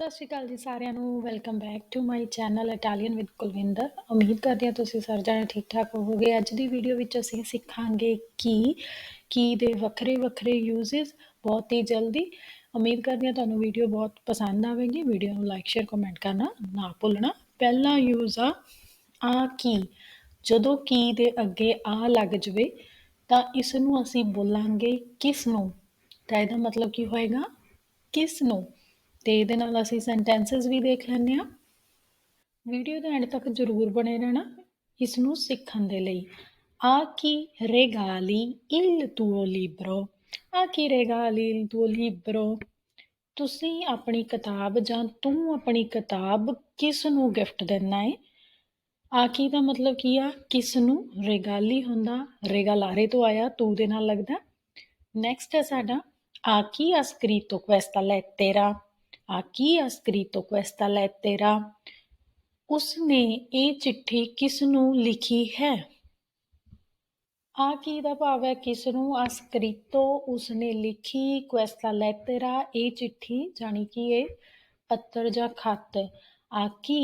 ਸਤਿ ਸ਼੍ਰੀ ਅਕਾਲ ਜੀ ਸਾਰਿਆਂ ਨੂੰ। Welcome back to my channel Italian with Kulwinder ਉਮੀਦ ਕਰਦੀ ਹਾਂ ਤੁਸੀਂ ਸਾਰੇ ਜਾਣੇ ਠੀਕ ਠਾਕ ਹੋਵੋਗੇ। ਅੱਜ ਦੀ ਵੀਡੀਓ ਵਿੱਚ ਅਸੀਂ ਸਿੱਖਾਂਗੇ ਕੀ ਕੀ ਦੇ ਵੱਖਰੇ ਵੱਖਰੇ ਯੂਜ਼ਸ ਬਹੁਤ ਹੀ ਜਲਦੀ। ਉਮੀਦ ਕਰਦੀ ਹਾਂ ਤੁਹਾਨੂੰ ਵੀਡੀਓ ਬਹੁਤ ਪਸੰਦ ਆਵੇਗੀ। ਵੀਡੀਓ ਨੂੰ ਲਾਈਕ ਸ਼ੇਅਰ ਕਮੈਂਟ ਕਰਨਾ ਨਾ ਭੁੱਲਣਾ। ਪਹਿਲਾ ਯੂਜ਼ ਆ ਆ ਕੀ? ਜਦੋਂ ਕੀ ਦੇ ਅੱਗੇ ਆ ਲੱਗ ਜਵੇ, ਤਾਂ ਇਸ ਨੂੰ ਅਸੀਂ ਬੋਲਾਂਗੇ ਕਿਸ ਨੂੰ ਤਾਂ ਇਹਦਾ ਮਤਲਬ ਕੀ ਹੋਏਗਾ? ਕਿਸ ਨੂੰ ਤੇ ਇਹਦੇ ਨਾਲ ਅਸੀਂ ਸੈਂਟੈਂਸਸ ਵੀ ਦੇਖ ਲੈਂਦੇ ਆ ਵੀਡੀਓ ਦੇ ਐਂਡ ਤੱਕ ਜ਼ਰੂਰ ਬਣੇ ਰਹਿਣਾ ਇਸ ਨੂੰ ਸਿੱਖਣ ਦੇ ਲਈ। ਆ ਕੀ ਰੇਗਾਲੀ ਇਲ tuo ਲਿਬਰੋ? ਆ ਕੀ ਰੇਗਾਲੀ ਇਲ tuo ਲਿਬਰੋ? ਤੁਸੀਂ ਆਪਣੀ ਕਿਤਾਬ ਜਾਂ ਤੂੰ ਆਪਣੀ ਕਿਤਾਬ ਕਿਸ ਨੂੰ ਗਿਫਟ ਦੇਣਾ ਹੈ ਆਕੀ ਦਾ ਮਤਲਬ ਕੀ ਆ? ਕਿਸ ਨੂੰ ਰੇਗਾਲੀ ਹੁੰਦਾ? ਰੇਗਾਲਾਰੇ ਤੋਂ ਆਇਆ, ਤੂੰ ਦੇ ਨਾਲ ਲੱਗਦਾ। ਨੈਕਸਟ ਹੈ ਸਾਡਾ, ਆ ਕੀ ha ਲੈ ਤੇਰਾ? A chi ha scritto questa lettera? ਉਸਨੇ ਇਹ ਚਿੱਠੀ ਕਿਸ ਨੂੰ ਲਿਖੀ ਹੈ? ਆ ਕੀ ਦਾ ਭਾਵ ਹੈ ਕਿਸ ਨੂੰ ਆ ਸਕ੍ਰਿਤੋ ਉਸਨੇ ਲਿਖੀ ਕੁਐਸਟਾ ਲੈਟਰਾ ਇਹ ਚਿੱਠੀ ਜਾਨੀ ਕਿ ਇਹ ਪੱਤਰ ਜਾਂ ਖੱਤ ਆ ਕੀ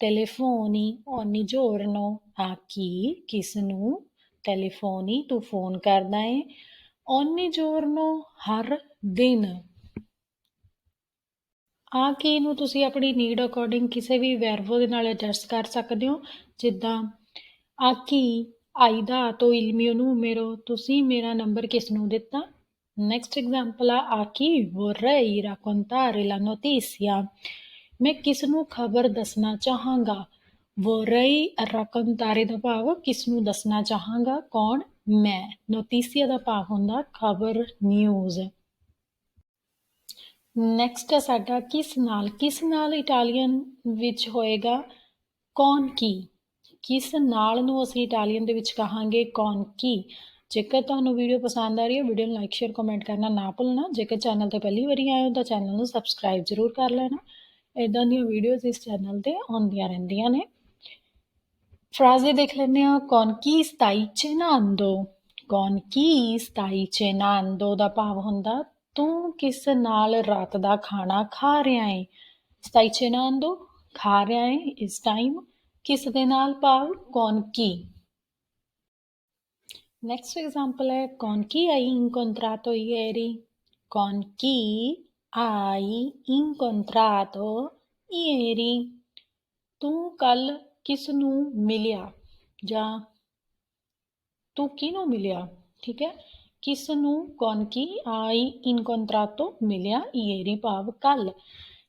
ਟੈਲੀਫੋਨੀ ਓਨੀ ਜੋਰਨੋ ਆ ਕੀ ਕਿਸ ਨੂੰ ਟੈਲੀਫੋਨੀ ਤੂੰ ਫੋਨ ਕਰਦਾ ਹੈ ਓਨੀ ਜੋਰਨੋ ਹਰ ਦਿਨ ਆ ਕੀ ਨੂੰ ਤੁਸੀਂ ਆਪਣੀ ਨੀਡ ਅਕੋਰਡਿੰਗ ਕਿਸੇ ਵੀ ਵੈਰਬੋ ਦੇ ਨਾਲ ਐਡਜਸਟ ਕਰ ਸਕਦੇ ਹੋ? ਜਿੱਦਾਂ ਆ ਕੀ ਆਈਦਾ ਤੋਂ ਇਲਮੀਓ ਨੂੰ numero ਤੁਸੀਂ ਮੇਰਾ ਨੰਬਰ ਕਿਸ ਨੂੰ ਦਿੱਤਾ? ਨੈਕਸਟ ਐਗਜ਼ਾਮਪਲ ਆ ਆ ਕੀ vorrei raccontare la notizia ਮੈਂ ਕਿਸ ਨੂੰ ਖਬਰ ਦੱਸਣਾ ਚਾਹਾਂਗਾ? vorrei raccontare ਦਾ ਭਾਵ ਕਿਸ ਨੂੰ ਦੱਸਣਾ ਚਾਹਾਂਗਾ? ਕੌਣ? ਮੈਂ। ਨੋਟੀਸੀਆ ਦਾ ਭਾਵ ਹੁੰਦਾ ਖਬਰ ਨਿਊਜ਼ ਨੈਕਸਟ ਹੈ ਸਾਡਾ ਕਿਸ ਨਾਲ? ਕਿਸ ਨਾਲ ਇਟਾਲੀਅਨ ਵਿੱਚ ਹੋਏਗਾ? ਕੌਣ ਕੀ? ਕਿਸ ਨਾਲ ਨੂੰ ਅਸੀਂ ਇਟਾਲੀਅਨ ਦੇ ਵਿੱਚ ਕਹਾਂਗੇ ਕੌਣ ਕੀ? ਜੇਕਰ ਤੁਹਾਨੂੰ ਵੀਡੀਓ ਪਸੰਦ ਆ ਰਹੀ ਹੈ ਵੀਡੀਓ ਨੂੰ ਲਾਈਕ ਸ਼ੇਅਰ ਕਮੈਂਟ ਕਰਨਾ ਨਾ ਭੁੱਲਣਾ। ਜੇਕਰ ਚੈਨਲ ਤੇ ਪਹਿਲੀ ਵਾਰੀ ਆਏ ਹੋ ਤਾਂ ਚੈਨਲ ਨੂੰ ਸਬਸਕ੍ਰਾਈਬ ਜ਼ਰੂਰ ਕਰ ਲੈਣਾ। ਇਦਾਂ ਦੀਆਂ ਵੀਡੀਓਜ਼ ਇਸ ਚੈਨਲ ਤੇ ਆਉਂਦੀਆਂ ਰਹਿੰਦੀਆਂ ਨੇ। ਫਰਾਜ਼ੇ ਦੇਖ ਲੈਂਦੇ ਆ ਕੌਣ ਕੀ ਸਤਾਈ ਚੇਨਾਂਦੋ ਕੌਣ ਕੀ ਸਤਾਈ ਚੇਨਾਂਦੋ ਦਾ ਭਾਵ ਹੁੰਦਾ ਤੂੰ ਕਿਸ ਨਾਲ ਰਾਤ ਦਾ ਖਾਣਾ ਖਾ ਰਿਹਾ ਹੈ ਸਤਾਈ ਚੇਨਾਂਦੋ ਖਾ ਰਿਹਾ ਹੈ ਇਸ ਟਾਈਮ ਕਿਸ ਦੇ ਨਾਲ ਭਾਵ ਕੌਣ ਕੀ? ਨੈਕਸਟ ਐਗਜ਼ਾਮਪਲ ਹੈ, ਕੌਣ ਕੀ ਆਈ incontrato ieri? con chi hai incontrato ieri? ਤੂੰ ਕੱਲ ਕਿਸ ਨੂੰ ਮਿਲਿਆ? ਜਾਂ ਤੂੰ ਕਿਹਨੂੰ ਮਿਲਿਆ? ਠੀਕ ਹੈ? ਕਿਸ ਨੂੰ ਕੌਣ ਕੀ ਆਈ ਇਨਕੋਂਟਰਾਟੋ ਮਿਲਿਆ ieri ਭਾਵ ਕੱਲ?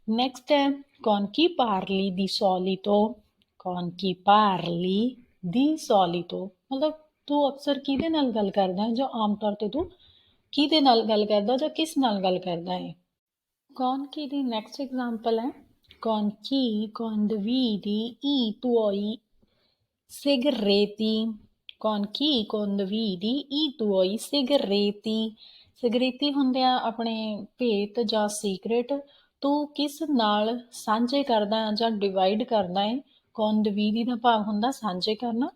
ਨੈਕਸਟ ਹੈ, ਕੌਣ ਕੀ ਪਾਰਲੀ ਦੀ ਸੋਲੀਟੋ ਕੌਣ ਕੀ ਪਾਰਲੀ ਦੀ ਸੋਲੀਟੋ ਮਤਲਬ ਤੂੰ ਅਕਸਰ ਕਿਹਦੇ ਨਾਲ ਗੱਲ ਕਰਦਾ ਹੈ ਜਾਂ ਆਮ ਤੌਰ ਤੇ ਤੂੰ ਕਿਹਦੇ ਨਾਲ ਗੱਲ ਕਰਦਾ ਜਾਂ ਕਿਸ ਨਾਲ ਗੱਲ ਕਰਦਾ ਹੈ? ਕੌਣ ਕੀ ਦੀ ਨੈਕਸਟ ਐਗਜ਼ਾਮਪਲ ਹੈ? con ਕੀ condividi i tuoi segreti con chi condividi i tuoi segreti. Segreti ਹੁੰਦੇ ਆਪਣੇ ਭੇਤ ਜਾਂ ਸੀਕ੍ਰੇਟ ਤੂੰ ਕਿਸ ਨਾਲ ਸਾਂਝੇ ਕਰਦਾ ਹੈ ਜਾਂ ਡਿਵਾਈਡ ਕਰਦਾ ਹੈ? condividi ਦਾ ਭਾਵ ਹੁੰਦਾ ਸਾਂਝੇ ਕਰਨਾ।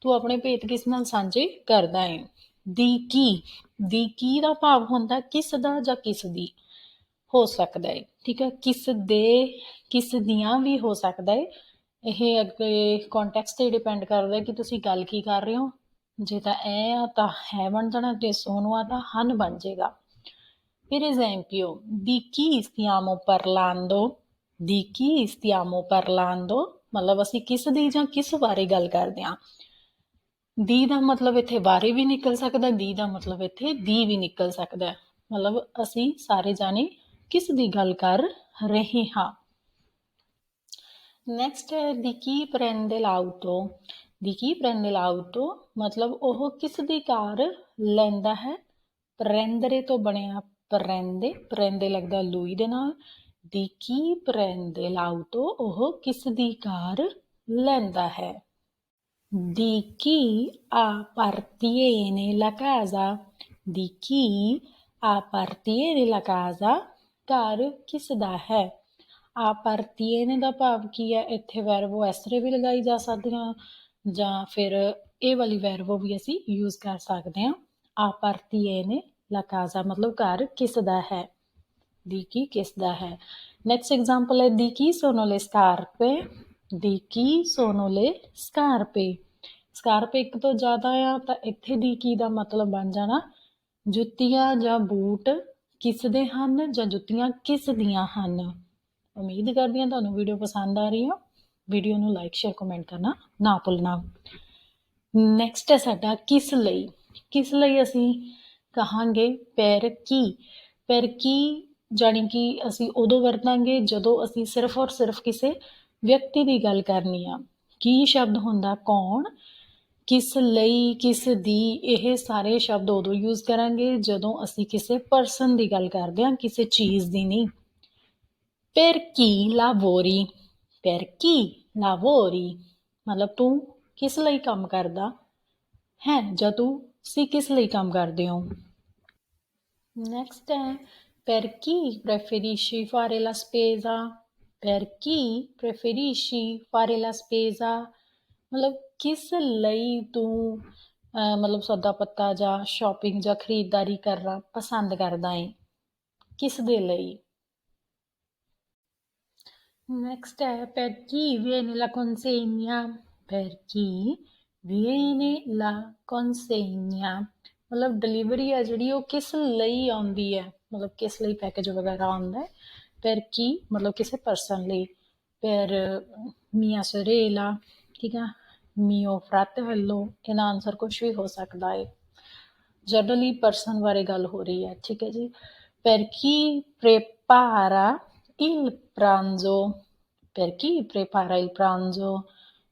ਤੂੰ ਆਪਣੇ ਭੇਤ ਕਿਸ ਨਾਲ ਸਾਂਝੇ ਕਰਦਾ ਹੈ? ਦੀ ਕੀ? ਦੀ ਕੀ ਦਾ ਭਾਵ ਹੁੰਦਾ ਕਿਸ ਦਾ ਜਾਂ ਕਿਸ ਦੀ? ਹੋ ਸਕਦਾ ਹੈ। ਠੀਕ ਹੈ? ਕਿਸ ਦੇ, ਕਿਸ ਦੀਆਂ ਵੀ ਹੋ ਸਕਦਾ ਹੈ। ਇਹ ਅੱਗੇ ਕੰਟੈਕਸਟ ਤੇ ਡਿਪੈਂਡ ਕਰਦਾ ਕਿ ਤੁਸੀਂ ਗੱਲ ਕੀ ਕਰ ਰਹੇ ਹੋ। ਜੇ ਤਾਂ ਇਹ ਆ, ਤਾਂ ਹੈ ਬਣ ਜਾਣਾ ਜੇ ਸੋਨੂੰ ਆ ਤਾਂ ਹਨ ਬਣ ਜਾਏਗਾ। per esempio di chi stiamo parlando di chi stiamo parlando ਮਤਲਬ ਅਸੀਂ ਕਿਸ ਦੀ ਜਾਂ ਕਿਸ ਬਾਰੇ ਗੱਲ ਕਰਦੇ ਹਾਂ? ਦੀ ਦਾ ਮਤਲਬ ਇੱਥੇ ਬਾਰੇ ਵੀ ਨਿਕਲ ਸਕਦਾ, ਦੀ ਦਾ ਮਤਲਬ ਇੱਥੇ ਦੀ ਵੀ ਨਿਕਲ ਸਕਦਾ। ਮਤਲਬ ਅਸੀਂ ਸਾਰੇ ਜਾਣੇ ਕਿਸ ਦੀ ਗੱਲ ਕਰ ਰਹੇ ਹਾਂ? ਨੈਕਸਟ ਹੈ ਦੀ ਕੀ ਪ੍ਰੈਂਦੇ ਲਾਉਟੋ ਦੀ ਕੀ ਪ੍ਰੈਂਦੇ ਲਾਉਟੋ ਮਤਲਬ ਉਹ ਕਿਸ ਦੀ ਕਾਰ ਲੈਂਦਾ ਹੈ? ਪ੍ਰੈਂਦਰੇ ਤੋਂ ਬਣਿਆ ਪ੍ਰੈਂਦੇ ਪ੍ਰੈਂਦੇ ਲੱਗਦਾ ਲੂਈ ਦੇ ਨਾਲ. ਦੀ ਕੀ ਪ੍ਰੈਂਦੇ ਲਾਉਟੋ ਉਹ ਕਿਸ ਦੀ ਕਾਰ ਲੈਂਦਾ ਹੈ? Di chi appartiene la casa? Di chi appartiene la casa? ਘਰ ਕਿਸ ਦਾ ਹੈ? Appartiene ਦਾ ਭਾਵ ਕੀ ਹੈ? ਇੱਥੇ ਵੈਰਬੋ ਐਸਰੇ ਵੀ ਲਗਾਈ ਜਾ ਸਕਦੀਆਂ ਜਾਂ ਫਿਰ ਇਹ ਵਾਲੀ ਵੈਰਬੋ ਵੀ ਅਸੀਂ ਯੂਜ਼ ਕਰ ਸਕਦੇ ਹਾਂ। appartiene la casa ਮਤਲਬ ਘਰ ਕਿਸ ਦਾ ਹੈ? ਦੀ ਕੀ ਕਿਸ ਦਾ ਹੈ? ਨੈਕਸਟ ਐਗਜ਼ਾਮਪਲ ਹੈ, ਦੀ ਕੀ sono le scarpe ਦੀ ਕੀ sono le scarpe ਸਕਾਰਪੇ ਇੱਕ ਤੋਂ ਜ਼ਿਆਦਾ ਆ ਤਾਂ ਇੱਥੇ ਦੀ ਕੀ ਦਾ ਮਤਲਬ ਬਣ ਜਾਣਾ? ਜੁੱਤੀਆਂ ਜਾਂ ਬੂਟ ਕਿਸ ਦੇ ਹਨ ਜਾਂ ਜੁੱਤੀਆਂ ਕਿਸ ਦੀਆਂ ਹਨ? ਉਮੀਦ ਕਰਦੀ ਹਾਂ ਤੁਹਾਨੂੰ ਵੀਡੀਓ ਪਸੰਦ ਆ ਰਹੀ ਹੈ। ਵੀਡੀਓ ਨੂੰ ਲਾਈਕ ਸ਼ੇਅਰ ਕਮੈਂਟ ਕਰਨਾ ਨਾ ਭੁੱਲਣਾ। ਨੈਕਸਟ ਹੈ ਸਾਡਾ ਕਿਸ ਲਈ। ਕਿਸ ਲਈ ਅਸੀਂ ਕਹਾਂਗੇ ਪੈਰ ਕੀ ਪੈਰ ਕੀ ਜਾਣੀ ਕਿ ਅਸੀਂ ਉਦੋਂ ਵਰਤਾਂਗੇ ਜਦੋਂ ਅਸੀਂ ਸਿਰਫ ਔਰ ਸਿਰਫ ਕਿਸੇ ਵਿਅਕਤੀ ਦੀ ਗੱਲ ਕਰਨੀ ਆ। ਕੀ ਸ਼ਬਦ ਹੁੰਦਾ? ਕੌਣ? ਕਿਸ ਲਈ, ਕਿਸ ਦੀ? ਇਹ ਸਾਰੇ ਸ਼ਬਦ ਉਦੋਂ ਯੂਜ਼ ਕਰਾਂਗੇ ਜਦੋਂ ਅਸੀਂ ਕਿਸੇ ਪਰਸਨ ਦੀ ਗੱਲ ਕਰਦੇ ਹਾਂ, ਕਿਸੇ ਚੀਜ਼ ਦੀ ਨਹੀਂ। Per chi lavori per chi lavori ਮਤਲਬ ਤੂੰ ਕਿਸ ਲਈ ਕੰਮ ਕਰਦਾ ਹੈ ਜਾਂ ਤੂੰ ਸੀ ਕਿਸ ਲਈ ਕੰਮ ਕਰਦੇ ਹੋ ਨੈਕਸਟ ਹੈ per chi preferisci fare la spesa per chi preferisci fare la spesa ਮਤਲਬ ਕਿਸ ਲਈ ਤੂੰ ਅਹ, ਮਤਲਬ ਸੌਦਾ ਪੱਤਾ ਜਾਂ ਸ਼ਾਪਿੰਗ ਜਾਂ ਖਰੀਦਦਾਰੀ ਕਰਨਾ ਪਸੰਦ ਕਰਦਾ ਹੈ ਕਿਸ ਦੇ ਲਈ Next è per chi viene la consegna. Per chi viene la consegna. ਮਤਲਬ ਡਿਲੀਵਰੀ ਹੈ ਜਿਹੜੀ ਉਹ ਕਿਸ ਲਈ ਆਉਂਦੀ ਹੈ ਮਤਲਬ ਕਿਸ ਲਈ ਪੈਕੇਜ ਵਗੈਰਾ ਆਉਂਦਾ ਹੈ per chi ਮਤਲਬ ਕਿਸੇ ਪਰਸਨ ਲਈ per eh, mia sorella ਠੀਕ ਆ mio fratello ਇਹਦਾ ਆਨਸਰ ਕੁਝ ਵੀ ਹੋ ਸਕਦਾ ਹੈ ਜਨਰਲੀ ਪਰਸਨ ਬਾਰੇ ਗੱਲ ਹੋ ਰਹੀ ਹੈ ਠੀਕ ਹੈ ਜੀ per chi prepara il pranzo. Per chi prepara il pranzo?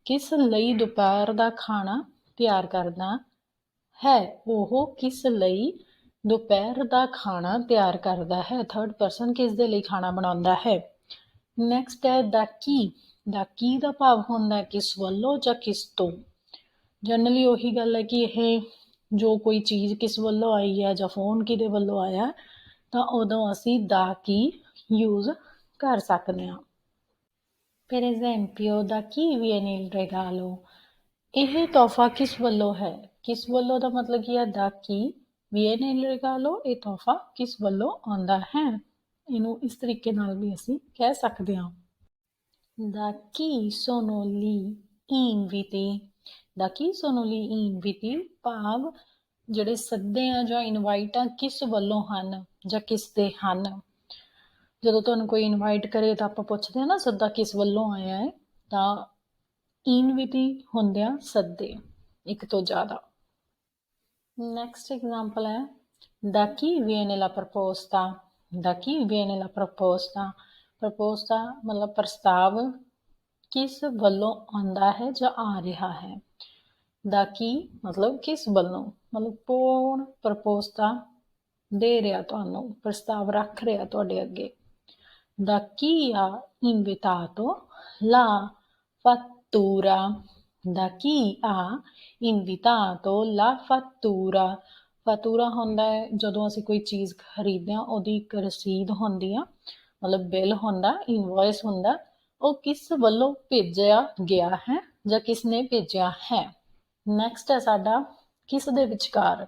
ਕਿਸ ਲਈ ਦੁਪਹਿਰ ਦਾ ਖਾਣਾ ਤਿਆਰ ਕਰਦਾ ਹੈ ਉਹ ਕਿਸ ਲਈ ਦੁਪਹਿਰ ਦਾ ਖਾਣਾ ਤਿਆਰ ਕਰਦਾ ਹੈ ਥਰਡ ਪਰਸਨ ਕਿਸ ਦੇ ਲਈ ਖਾਣਾ ਬਣਾਉਂਦਾ ਹੈ ਨੈਕਸਟ ਹੈ ਦਾ ਕੀ ਦਾ ਕੀ ਦਾ ਭਾਵ ਹੁੰਦਾ ਕਿਸ ਵੱਲੋਂ ਜਾਂ ਕਿਸ ਤੋਂ ਜਨਰਲੀ ਉਹੀ ਗੱਲ ਹੈ ਕਿ ਇਹ ਜੋ ਕੋਈ ਚੀਜ਼ ਕਿਸ ਵੱਲੋਂ ਆਈ ਹੈ ਜਾਂ ਫੋਨ ਕਿਹਦੇ ਵੱਲੋਂ ਆਇਆ ਤਾਂ ਉਦੋਂ ਅਸੀਂ ਦਾ ਕੀ ਯੂਜ਼ ਕਰ ਸਕਦੇ ਹਾਂ Per esempio, da chi viene il regalo? ਇਹ ਤੋਹਫਾ ਕਿਸ ਵੱਲੋਂ ਹੈ ਕਿਸ ਵੱਲੋਂ ਦਾ ਮਤਲਬ ਕੀ ਹੈ ਦਾ ਕੀ viene il regalo ਇਹ ਤੋਹਫਾ ਕਿਸ ਵੱਲੋਂ ਆਉਂਦਾ ਹੈ ਇਹਨੂੰ ਇਸ ਤਰੀਕੇ ਨਾਲ ਵੀ ਅਸੀਂ ਕਹਿ ਸਕਦੇ ਹਾਂ Da chi sono gli inviti? Da chi sono gli inviti? ਭਾਵ ਜਿਹੜੇ ਸੱਦੇ ਆ ਜਾਂ ਇਨਵਾਈਟਾਂ ਕਿਸ ਵੱਲੋਂ ਹਨ ਜਾਂ ਕਿਸ ਦੇ ਹਨ ਜਦੋਂ ਤੁਹਾਨੂੰ ਕੋਈ ਇਨਵਾਈਟ ਕਰੇ ਤਾਂ ਆਪਾਂ ਪੁੱਛਦੇ ਹਾਂ ਨਾ, ਸੱਦਾ ਕਿਸ ਵੱਲੋਂ ਆਇਆ ਹੈ? ਤਾਂ ਇਨਵਿਟੀ ਹੁੰਦੇ ਆ ਸੱਦੇ, ਇੱਕ ਤੋਂ ਜ਼ਿਆਦਾ। ਨੈਕਸਟ ਐਗਜ਼ਾਮਪਲ ਹੈ, da chi viene la proposta? Da chi viene la proposta? Proposta ਮਤਲਬ ਪ੍ਰਸਤਾਵ ਕਿਸ ਵੱਲੋਂ ਆਉਂਦਾ ਹੈ ਜਾਂ ਆ ਰਿਹਾ ਹੈ? ਦਾ ਕੀ ਮਤਲਬ ਕਿਸ ਵੱਲੋਂ? ਮਤਲਬ ਕੌਣ ਪ੍ਰਪੋਸਤਾ ਦੇ ਰਿਹਾ ਤੁਹਾਨੂੰ? ਪ੍ਰਸਤਾਵ ਰੱਖ ਰਿਹਾ ਤੁਹਾਡੇ ਅੱਗੇ? ਦਾ ਕੀ ਆ invitato, la fattura. Da chi ha invitato, la fattura. ਫਤੂਰਾ ਹੁੰਦਾ ਹੈ ਜਦੋਂ ਅਸੀਂ ਕੋਈ ਚੀਜ਼ ਖਰੀਦਦੇ ਹਾਂ, ਉਹਦੀ ਇੱਕ ਰਸੀਦ ਹੁੰਦੀ ਆ, ਮਤਲਬ ਬਿੱਲ ਹੁੰਦਾ ਇਨਵੌਇਸ ਹੁੰਦਾ, ਉਹ ਕਿਸ ਵੱਲੋਂ ਭੇਜਿਆ ਗਿਆ ਹੈ ਜਾਂ ਕਿਸ ਨੇ ਭੇਜਿਆ ਹੈ? ਨੈਕਸਟ ਹੈ ਸਾਡਾ ਕਿਸ ਦੇ ਵਿਚਕਾਰ?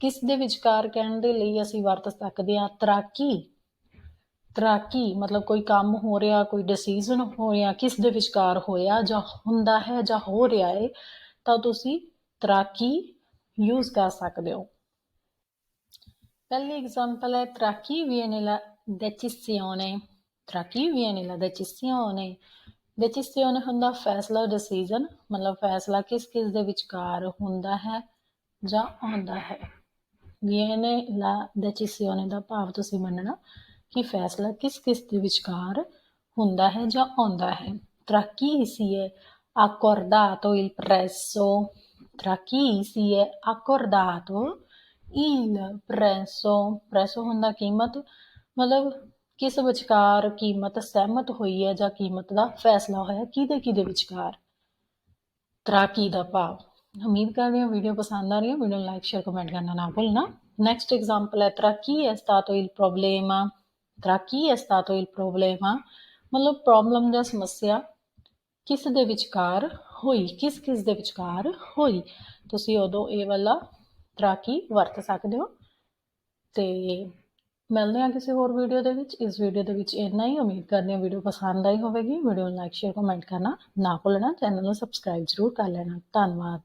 ਕਿਸ ਦੇ ਵਿਚਕਾਰ ਕਹਿਣ ਦੇ ਲਈ ਅਸੀਂ ਵਰਤ ਸਕਦੇ ਹਾਂ ਤਰਾਕੀ। ਤੈਰਾਕੀ ਮਤਲਬ ਕੋਈ ਕੰਮ ਹੋ ਰਿਹਾ, ਕੋਈ ਡਿਸੀਜਨ ਹੋ ਰਿਹਾ, ਕਿਸ ਦੇ ਵਿਚਕਾਰ ਹੋਇਆ ਜਾਂ ਹੁੰਦਾ ਹੈ ਜਾਂ ਹੋ ਰਿਹਾ ਹੈ ਤਾਂ ਤੁਸੀਂ ਤੈਰਾਕੀ ਯੂਜ਼ ਕਰ ਸਕਦੇ ਹੋ। ਪਹਿਲੀ ਐਗਜ਼ਾਮਪਲ ਹੈ ਤੈਰਾਕੀ viene la decisione ਤਰਾਕੀ viene la decisione decisione ਹੁੰਦਾ ਫੈਸਲਾ ਡਿਸੀਜਨ ਮਤਲਬ ਫੈਸਲਾ ਕਿਸ ਕਿਸ ਦੇ ਵਿਚਕਾਰ ਹੁੰਦਾ ਹੈ ਜਾਂ ਆਉਂਦਾ ਹੈ। Viene la decisione ਦਾ ਭਾਵ ਤੁਸੀਂ ਮੰਨਣਾ ਕਿ ਫੈਸਲਾ ਕਿਸ ਕਿਸ ਦੇ ਵਿਚਕਾਰ ਹੁੰਦਾ ਹੈ ਜਾਂ ਆਉਂਦਾ ਹੈ। tra chi si è accordato il prezzo tra chi si è accordato il prezzo prezzo ਹੁੰਦਾ ਕੀਮਤ, ਮਤਲਬ ਕਿਸ ਵਿਚਕਾਰ ਕੀਮਤ ਸਹਿਮਤ ਹੋਈ ਹੈ ਜਾਂ ਕੀਮਤ ਦਾ ਫੈਸਲਾ ਹੋਇਆ, ਕਿਹਦੇ ਕਿਹਦੇ ਵਿਚਕਾਰ? ਤਰਾਕੀ ਦਾ ਭਾਵ। ਉਮੀਦ ਕਰਦੇ ਹਾਂ ਵੀਡੀਓ ਪਸੰਦ ਆ ਰਹੀ ਹੈ। ਵੀਡੀਓ ਨੂੰ ਲਾਈਕ ਸ਼ੇਅਰ ਕਮੈਂਟ ਕਰਨਾ ਨਾ ਭੁੱਲਣਾ। ਨੈਕਸਟ ਐਗਜ਼ਾਮਪਲ ਹੈ tra chi è stato il problema tra chi è stato il problema? ਮਤਲਬ ਪ੍ਰੋਬਲਮ ਜਾਂ ਸਮੱਸਿਆ ਕਿਸ ਦੇ ਵਿਚਕਾਰ ਹੋਈ ਕਿਸ ਕਿਸ ਦੇ ਵਿਚਕਾਰ ਹੋਈ ਤੁਸੀਂ ਉਦੋਂ ਇਹ ਵਾਲਾ ਤਰਾਕੀ ਵਰਤ ਸਕਦੇ ਹੋ ਤੇ ਮਿਲਦੇ ਹਾਂ ਕਿਸੇ ਹੋਰ ਵੀਡੀਓ ਦੇ ਵਿੱਚ ਇਸ ਵੀਡੀਓ ਦੇ ਵਿੱਚ ਇੰਨਾ ਹੀ ਉਮੀਦ ਕਰਦੇ ਹਾਂ ਵੀਡੀਓ ਪਸੰਦ ਆਈ ਹੋਵੇਗੀ ਵੀਡੀਓ ਨੂੰ ਲਾਈਕ ਸ਼ੇਅਰ ਕਮੈਂਟ ਕਰਨਾ ਨਾ ਭੁੱਲਣਾ ਚੈਨਲ ਨੂੰ ਸਬਸਕ੍ਰਾਈਬ ਜ਼ਰੂਰ ਕਰ ਲੈਣਾ ਧੰਨਵਾਦ